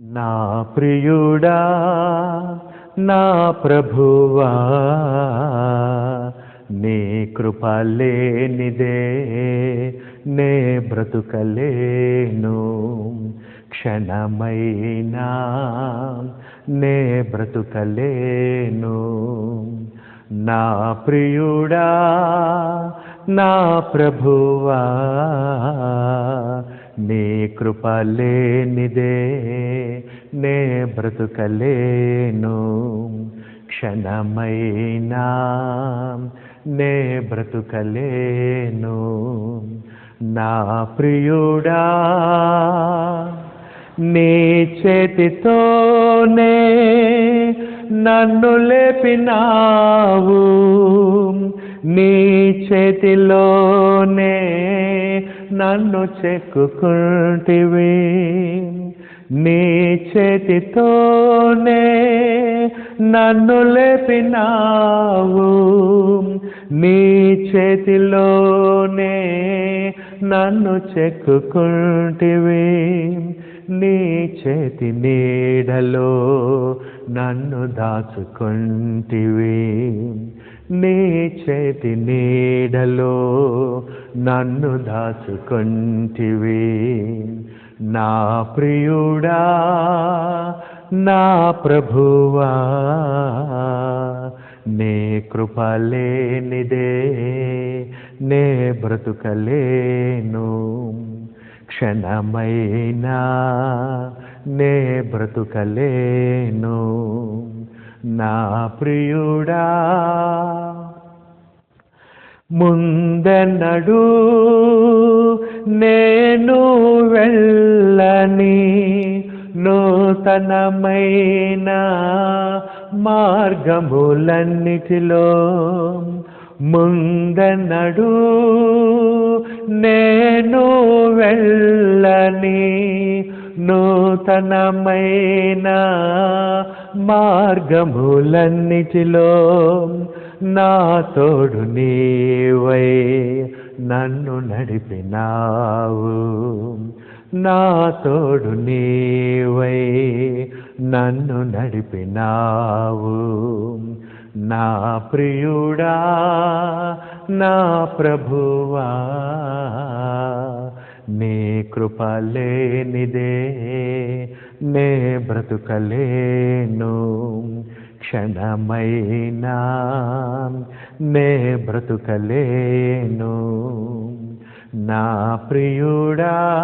నా ప్రియుడా నా ప్రభువా నీ కృపలేనిదే నే బ్రతుకలేను. క్షణమైనా నే బ్రతుకలేను. నా ప్రియుడా నా ప్రభువా నీ కృప లేనిదే నే బ్రతుకలేను. క్షణమైనా నే బ్రతుకలేను. నా ప్రియుడా నీ చేతితోనే నన్ను లేపినావు. నీ చేతిలోనే నన్ను చెక్కుకుంటివి. నీ చేతితోనే నన్ను లేపినావు. నీ చేతిలోనే నన్ను చెక్కుకుంటివి. నీ చేతి నీడలో నన్ను దాచుకుంటివి. నీ చేతి నీడలో నన్ను దాచుకుంటివి. నా ప్రియుడా నా ప్రభువా నే కృప లేనిదే నే బ్రతుకలేను. క్షణమైనా నే బ్రతుకలేను. నా ప్రియుడా ముందెన్నడు నేను వెళ్ళని నూతనమైన మార్గములన్నిటిలో ముందెన్నడు నేను వెళ్ళ నూతనమైన మార్గములన్నిటిలో నా తోడు నీవై నన్ను నడిపినావు. నా తోడు నీవై నన్ను నడిపినావు. నా ప్రియుడా నా ప్రభువా కృపలేనిదే నే బ్రతుకలేను. క్షణమైనా నే బ్రతుకలేను. నా ప్రియుడా